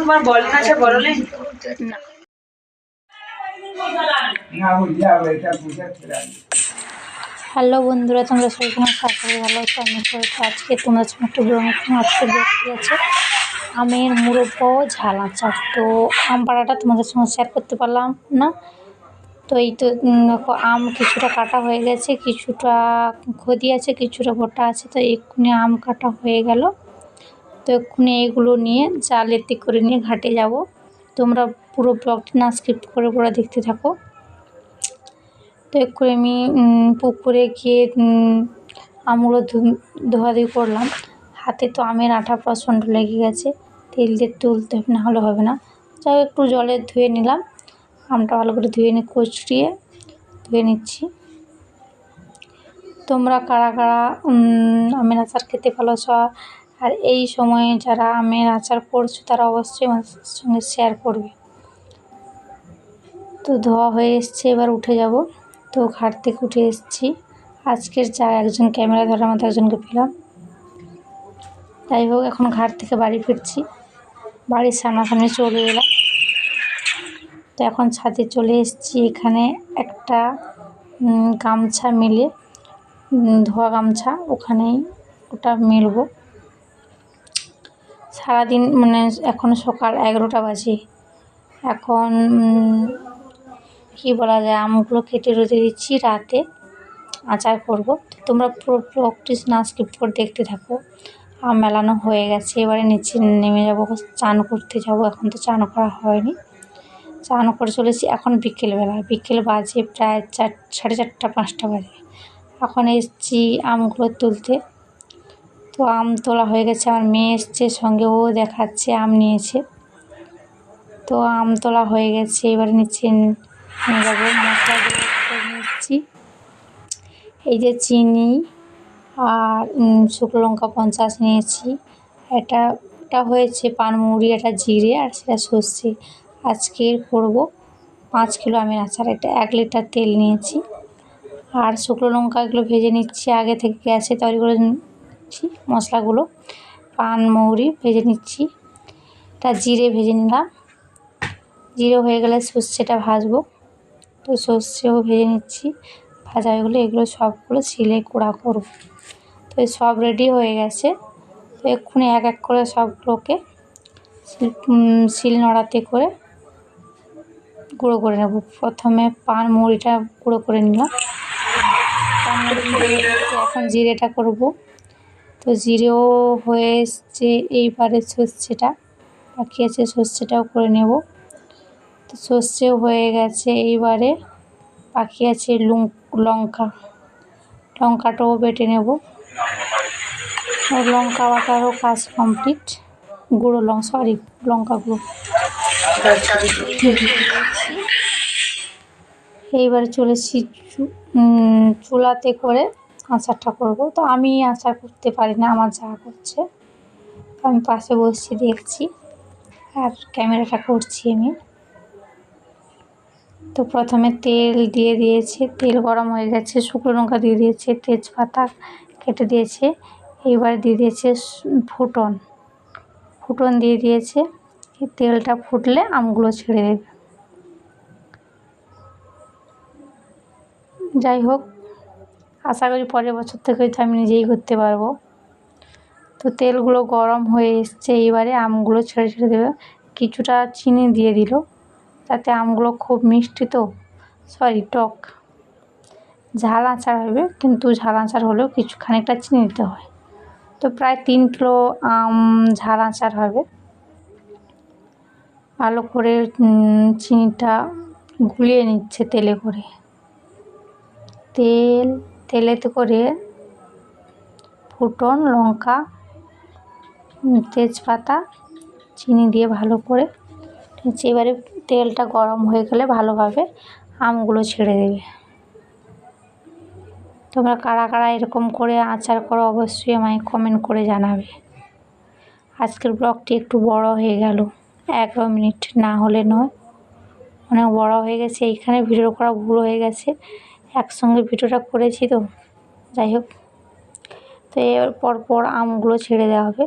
তোমার বল আছে হ্যালো বন্ধুরা তোমরা সবাই তোমার সাথে ভালো আছো আমি আজকে তোমাদের সঙ্গে একটু ব্লগ আজকে দেখতে আছে আমের মুরব্ব ঝাল আচার। তো আম পাড়াটা তোমাদের সঙ্গে শেয়ার করতে পারলাম না। তো এই তো আম কিছুটা কাটা হয়ে গেছে, কিছুটা খদি আছে, কিছুটা গোটা আছে, তো এক্ষুনি আম কাটা হয়ে গেল। তো এক্ষুনি এইগুলো নিয়ে জালেতে করে নিয়ে ঘাটে যাব। তোমরা পুরো ব্লগটি না স্কিপ করে পুরো দেখতে থাকো। তো এক্ষুনি আমি পুকুরে গিয়ে আমগুলো ধু- ধোয়াধুয়ি করলাম। হাতে তো আমের আঠা প্রচণ্ড লেগে গেছে, তেল দিয়ে তুলতে না হলে হবে না। যাই একটু জলে ধুয়ে নিলাম। আমটা ভালো করে ধুয়ে নিয়ে কচড়িয়ে ধুয়ে নিচ্ছি। তোমরা কারা কারা আমের আচার খেতে ভালোবাসো? আর এই সময়ে যারা আমের আচার করছ, তারা অবশ্যই আমার সঙ্গে শেয়ার করবে। তো ধোয়া হয়ে এসছে, এবার উঠে যাব। তো ঘাট থেকে উঠে এসেছি। আজকের যা একজন ক্যামেরা ধরার মতো একজনকে পেলাম। যাই হোক, এখন ঘাট থেকে বাড়ি ফিরছি। বাড়ির সামনাসামনি চলে এলাম। তো এখন ছাদে চলে এসেছি। এখানে একটা গামছা মেলে ধোয়া গামছা, ওখানেই ওটা মেলবো। সারাদিন মানে এখন সকাল এগারোটা বাজে। এখন কী বলা যায়, আমগুলো কেটে রোদে দিচ্ছি, রাতে আচার করব। তোমরা পুরো ব্লগটি না স্কিপ করে দেখতে থাকো। আম মেলানো হয়ে গেছে, এবারে নিচে নেমে যাব চান করতে যাব, এখন তো চান করা হয়নি। চান করে চলেছি, এখন বিকেলবেলা বিকেল বাজে প্রায় চার, সাড়ে চারটা, পাঁচটা বাজে। এখন এসছি আমগুলো তুলতে। তো আম তোলা হয়ে গেছে, আমার মেয়ে এসছে, সঙ্গে ও দেখাচ্ছে, আম নিয়েছে। তো আম তোলা হয়ে গেছে, এবার নিচে নিয়ে যাব। নিচ্ছি এই যে চিনি আর শুকনো লঙ্কা পঞ্চাশ নিয়েছি। এটা এটা হয়েছে পানমুড়ি, এটা জিরে আর সেটা সর্ষে। আজকে করব। পাঁচ কিলো আমের আচার, এটা এক লিটার তেল নিয়েছি। আর শুকনো লঙ্কা এগুলো ভেজে নিচ্ছি, আগে থেকে গ্যাসে তৈরি করে নিচ্ছি মশলাগুলো। পান, মৌরি ভেজে নিচ্ছি। এটা জিরে ভেজে নিলাম। জিরে হয়ে গেলে সর্ষেটা ভাজবো। তো সর্ষেও ভেজে নিচ্ছি। ভাজা হয়ে গেলে এগুলো সবগুলো শিলে গুঁড়া করব। তো সব রেডি হয়ে গেছে। তো এক্ষুনি এক এক করে সবগুলোকে শিল- শিল নোড়াতে করে গুঁড়ো করে নেব। প্রথমে পান মুড়িটা গুঁড়ো করে নিলাম। এখন জিরেটা করব। তো জিরেও হয়ে এসছে, এইবারে সর্ষেটা। বাকি আছে সর্ষেটাও করে নেব। তো সর্ষেও হয়ে গেছে এইবারে। বাকি আছে লঙ্কা। লঙ্কাটাও বেটে নেব। লঙ্কা বাটারও কাজ কমপ্লিট। গুঁড়ো লঙ্কা সরি লঙ্কা গুঁড়ো এইবারে চলেছি চুলাতে করে আচারটা করব। তো আমি আচার করতে পারি না, আমার যা করছে। আমি পাশে বসছি দেখছি, আর ক্যামেরাটা করছি আমি। তো প্রথমে তেল দিয়ে দিয়েছে, তেল গরম হয়ে গেছে, শুকনো লঙ্কা দিয়ে দিয়েছে, তেজপাতা কেটে দিয়েছে। এবার দিয়ে দিয়েছে ফুটন। ফুটন দিয়ে দিয়েছে। তেলটা ফুটলে আমগুলো ছেড়ে দেবে। যাই হোক, আশা করি পরের বছর থেকে হয়তো আমি নিজেই করতে পারব। তো তেলগুলো গরম হয়ে এসছে, এইবারে আমগুলো ছেড়ে ছেড়ে দেবে। কিছুটা চিনি দিয়ে দিল, তাতে আমগুলো খুব মিষ্টি তো। সরি টক। ঝাল আচার হবে, কিন্তু ঝাল আচার হলেও কিছু খানিকটা চিনি দিতে হয়। তো প্রায় তিন কিলো আম ঝাল আচার হবে। ভালো করে চিনিটা গুলিয়ে নিচ্ছে তেলে করে। তেল, তেলেতে করে ফুটন লঙ্কা তেজপাতা, চিনি দিয়ে ভালো করে এবারে তেলটা গরম হয়ে গেলে ভালোভাবে আমগুলো ছেড়ে দেবে। তোমরা কারা কারা এরকম করে আচার করো অবশ্যই আমায় কমেন্ট করে জানাবে। আজকের ব্লগটি একটু বড় হয়ে গেল। এগারো মিনিট না হলে নয়। অনেক বড় হয়ে গেছে, এইখানে ভিডিও করা ভুল হয়ে গেছে। একসঙ্গে ভিডিওটা করেছি তো, যাই হোক। তো এর পরপর আমগুলো ছেড়ে দেওয়া হবে।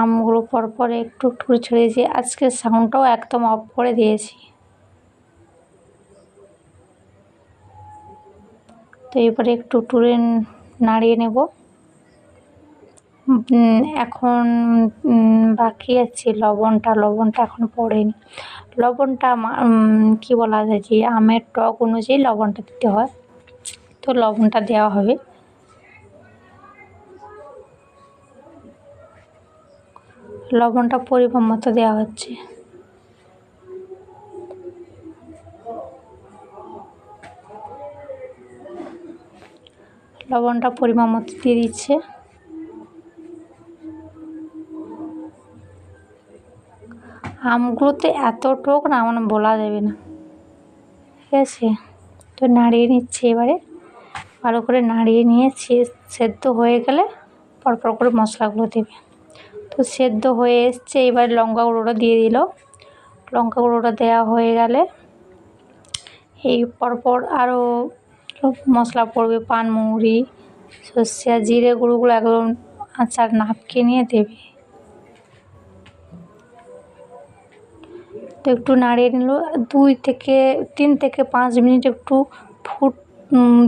আমগুলো পরপর একটু একটু করে ছেড়ে দিয়েছি। আজকে সাউন্ডটাও একদম অফ করে দিয়েছি। তো এবারে একটু টুরে নাড়িয়ে নেব। এখন বাকি আছে লবণটা লবণটা এখন পড়েনি। লবণটা কি বলা যায় যে আমের টক অনুযায়ী লবণটা দিতে হয়। তো লবণটা দেওয়া হবে। লবণটা পরিমাণ মতো দেওয়া হচ্ছে। লবণটা পরিমাণ মতো দিয়ে দিচ্ছে। আমগুলোতে এত টোক না মানে বলা যাবে না। ঠিক আছে? তো নাড়িয়ে নিচ্ছি এবারে। ভালো করে নাড়িয়ে নিয়ে সেদ্ধ হয়ে গেলে পরপর করে মশলাগুলো দেবে। তো সেদ্ধ হয়ে এসছে, এবার লঙ্কা গুঁড়োটা দিয়ে দিল। লঙ্কা গুঁড়োটা দেওয়া হয়ে গেলে এই পরপর আরও মশলা পড়বে পানমৌরি সর্ষে, জিরে গুঁড়োগুলো একদম আচার নাপকে নিয়ে দেবে। তো একটু নাড়িয়ে নিল। দুই থেকে, তিন থেকে পাঁচ মিনিট একটু ফুট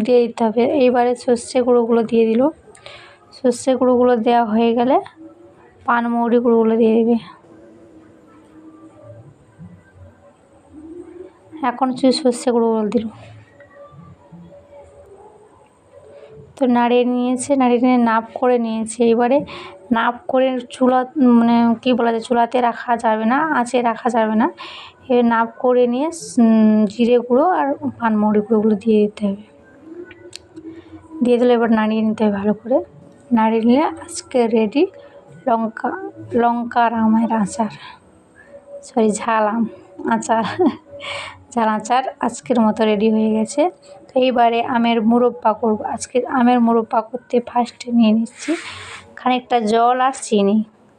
দিয়ে দিতে হবে। এইবারে সর্ষে গুঁড়োগুলো দিয়ে দিল। সর্ষে গুঁড়োগুলো দেওয়া হয়ে গেলে পানমৌরি গুঁড়োগুলো দিয়ে দেবে। এখন সর্ষে গুঁড়োগুলো দিল। তো নাড়িয়ে নিয়েছে, নাড়িয়ে নিয়ে নাপ করে নিয়েছে। এবারে নাপ করে চুলা মানে কী বলা যায়, চুলাতে রাখা যাবে না, আঁচে রাখা যাবে না। এবার নাপ করে নিয়ে জিরে গুঁড়ো আর পানমৌরি গুঁড়োগুলো দিয়ে দিতে হবে। দিয়ে দিলে এবার নাড়িয়ে নিতে হবে ভালো করে। নাড়িয়ে নিলে আজকে রেডি লঙ্কা, লঙ্কার আমের আচার। সরি ঝাল আম। আচার ঝাল আচার আজকের মতো রেডি হয়ে গেছে। তো এইবারে আমের মুরব্বা করব। আজকে আমের মুরব্বা করতে ফার্স্টে নিয়ে নিচ্ছি খানিকটা জল আর চিনি।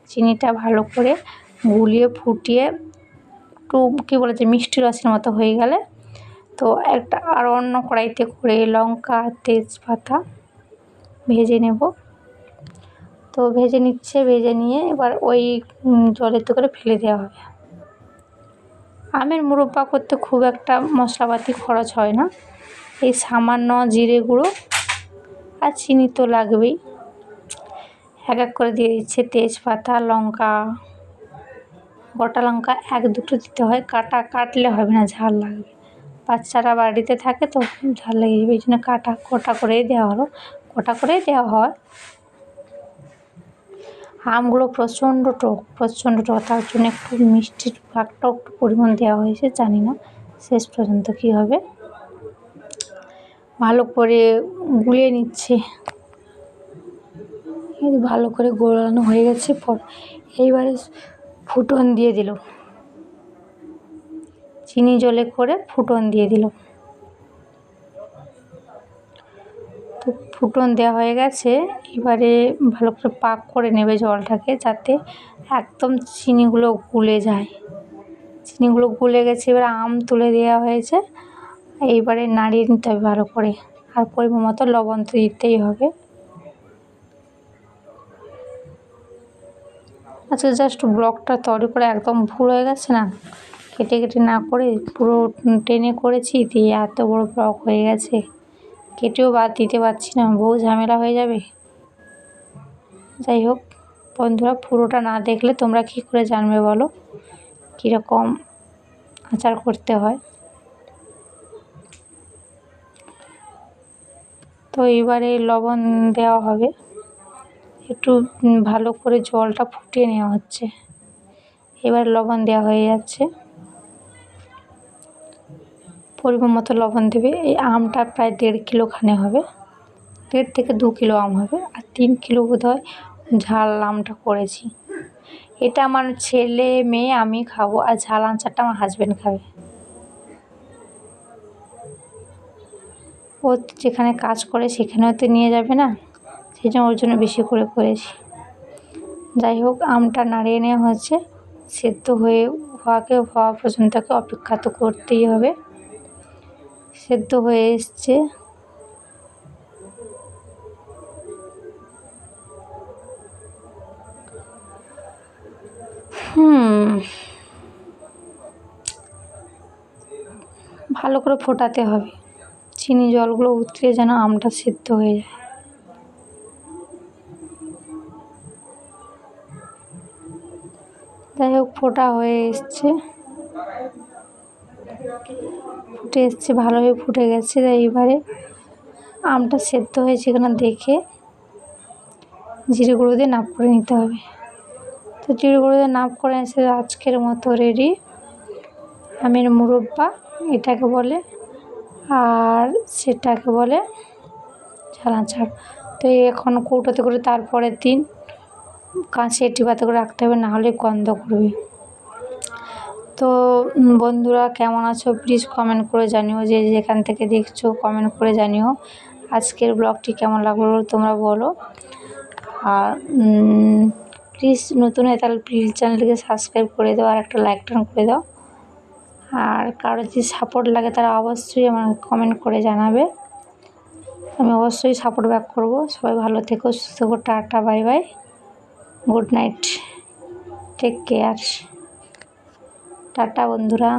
চিনিটা ভালো করে গুলিয়ে ফুটিয়ে একটু কী বলেছে, মিষ্টি রসের মতো হয়ে গেলে তো একটা আর অন্য কড়াইতে করে লঙ্কা, তেজপাতা ভেজে নেব। তো ভেজে নিচ্ছে, ভেজে নিয়ে এবার ওই জলের তো করে ফেলে দেওয়া হবে। আমের মুরব্বা করতে খুব একটা মশলাপাতি খরচ হয় না। এই সামান্য জিরে গুঁড়ো আর চিনি তো লাগবেই। এক এক করে দিয়ে দিচ্ছে তেজপাতা, লঙ্কা, গোটা লঙ্কা এক দুটো দিতে হয়। কাটা কাটলে হবে না, ঝাল লাগবে। বাচ্চারা বাড়িতে থাকে তো ঝাল লেগে যাবে, এই জন্য কাটা, গোটা করেই দেওয়া হলো। গোটা করেই দেওয়া হয়। আমগুলো প্রচণ্ড টক প্রচণ্ড টক। তার জন্য একটু মিষ্টির ভাগটাও একটু পরিমাণ দেওয়া হয়েছে, জানি না শেষ পর্যন্ত কী হবে। ভালো করে গুলিয়ে নিচ্ছে। ভালো করে গোলানো হয়ে গেছে, পর এইবারে ফুটন দিয়ে দিল। চিনি জলে করে ফুটন দিয়ে দিল। ফুটন দেওয়া হয়ে গেছে। এবারে ভালো করে পাক করে নেবে জলটাকে যাতে একদম চিনিগুলো গুলে যায়। চিনিগুলো গুলে গেছে, এবার আম তুলে দেওয়া হয়েছে। এইবারে নাড়িয়ে নিতে হবে ভালো করে। আর পরিমাণ মতো লবণ তো দিতেই হবে। আজকে জাস্ট ব্লকটা তৈরি করে একদম ভুল হয়ে গেছে না? কেটে কেটে না করে পুরো টেনে করেছি, দিয়ে এত বড় ব্লক হয়ে গেছে। কেটেও বাদ দিতে পারছি না, বহু ঝামেলা হয়ে যাবে। যাই হোক বন্ধুরা, পুরোটা না দেখলে তোমরা কী করে জানবে বলো? কীরকম আচার করতে হয়? তো এবারে লবণ দেওয়া হবে। একটু ভালো করে জলটা ফুটিয়ে নেওয়া হচ্ছে। এবার লবণ দেওয়া হয়ে যাচ্ছে। পরিমাণ মতো লবণ দেবে। এই আমটা প্রায় দেড় কিলো খানে হবে। দেড় থেকে দু কিলো আম হবে। আর তিন কিলো বোধ হয় ঝাল আমটা করেছি। এটা আমার ছেলে, মেয়ে, আমি খাব। আর ঝাল আচারটা আমার হাজব্যান্ড খাবে। ও যেখানে কাজ করে সেখানেও তো নিয়ে যাবে না। সেই জন্য ওর জন্য বেশি করে করেছি। যাই হোক, আমটা নাড়িয়ে নেওয়া হচ্ছে সেদ্ধ হয়ে, হওয়াকে, হওয়া পর্যন্তকে অপেক্ষা তো করতেই হবে। সেদ্ধ হয়ে এসছে। ভালো করে ফোটাতে হবে। চিনি জলগুলো উতরে যেন আমটা সেদ্ধ হয়ে যায়। যাই হোক, ফোটা হয়ে এসছে। ফুটে এসছে ভালোভাবে ফুটে গেছে তাই এবারে আমটা সেদ্ধ হয়েছে কিনা দেখে জিরে গুঁড়ো দিয়ে নাপ করে নিতে হবে। তো জিরে গুঁড়ো দিয়ে নাপ করে এসে আজকের মতো রেডি আমের মুরব্বা, এটাকে বলে, আর সেটাকে বলে ছানাচার তো এখন কৌটোতে করে তারপরের দিন কাঁচের ডিবাতে করে রাখতে হবে, নাহলে গন্ধ করবে। তো বন্ধুরা কেমন আছো? প্লিজ কমেন্ট করে জানিও যে যেখান থেকে দেখছ কমেন্ট করে জানিও। আজকের ব্লগটি কেমন লাগল তোমরা বলো। আর প্লিজ নতুন হয়ে তাহলে প্লিজ চ্যানেলটিকে সাবস্ক্রাইব করে দাও আর একটা লাইক টান করে দাও। আর কারও যদি সাপোর্ট লাগে তারা অবশ্যই আমার কমেন্ট করে জানাবে। আমি অবশ্যই সাপোর্ট ব্যাক করব। সবাই ভালো থেকো, সুস্থ থেকো, tata bye bye good night take care tata বন্ধুরা।